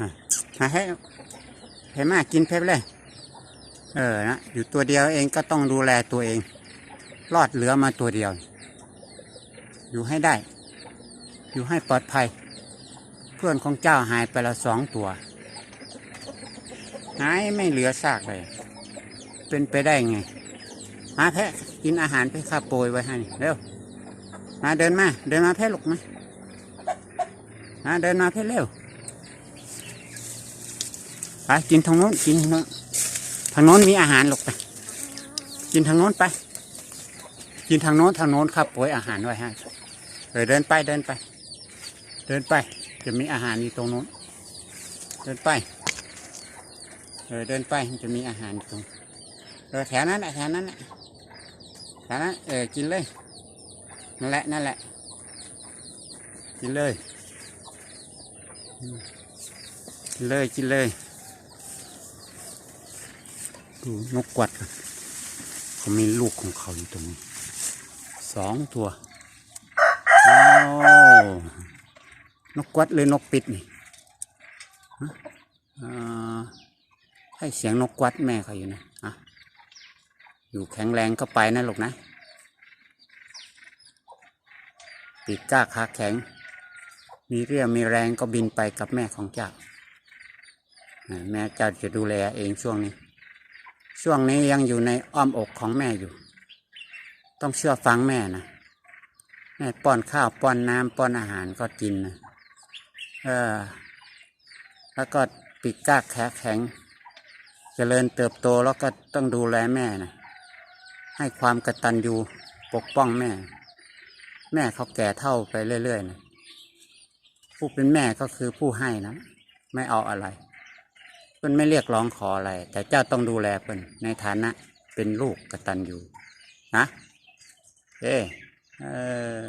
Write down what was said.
อะมาให้ให้มากินเพชรเลย เออนะอยู่ตัวเดียวเองก็ต้องดูแลตัวเอง รอดเหลือมาตัวเดียว อยู่ให้ได้ อยู่ให้ปลอดภัย เพื่อนของเจ้าหายไปล้วสองตัว หายไม่เหลือซากเลย เป็นไปได้ไง มาแพะกินอาหารไปข้าโปรยไว้ให้เร็ว มาเดินมา เดินมาแพะลุกมามาเดินมาแพะเร็ว ไปกินทางโน้นกินทางโน้นทางโน้นมีอาหารหลกไป กินทางโน้นไป กินทางโน้นทางโน้นครับโปรยอาหารไว้ให้เออเดินไปเดินไป เดินไป จะมีอาหารอยู่ตรงโน้น เดินไปเออเดินไปจะมีอาหารตรงเออแถวนั้นแหละแถวนั้นแหละแถวนั้นเออกินเลยนั่นแหละนั่นแหละ กินเลยกินเลยกินเลย ดูนกกวัดเขามีลูกของเขาอยู่ตรงนี้สองตัวโอ้นกกวัดหรือนกปิดนี่ให้เสียงนกกวัดแม่เขาอยู่นะอะอยู่แข็งแรงก็ไปนะลูกนะปีกก้าขาแข็ง มีเรี่ยวมีแรงก็บินไปกับแม่ของเจ้าแม่เจ้าจะดูแลเองช่วงนี้ ช่วงนี้ยังอยู่ในอ้อมอกของแม่อยู่ ต้องเชื่อฟังแม่นะแม่ป้อนข้าวป้อนน้ำป้อนอาหารก็กินนะเออ แล้วก็ปีกก้าแข็งแข็งเจริญเติบโตแล้วก็ต้องดูแลแม่นะให้ความกตัญญูปกป้องแม่ แม่เขาแก่เท่าไปเรื่อยๆนะผู้เป็นแม่ก็คือผู้ให้นะ ไม่เอาอะไร เพิ่นไม่เรียกร้องขออะไร แต่เจ้าต้องดูแลเพิ่นในฐานะ เป็นลูกกตัญญูนะเอ๊เออ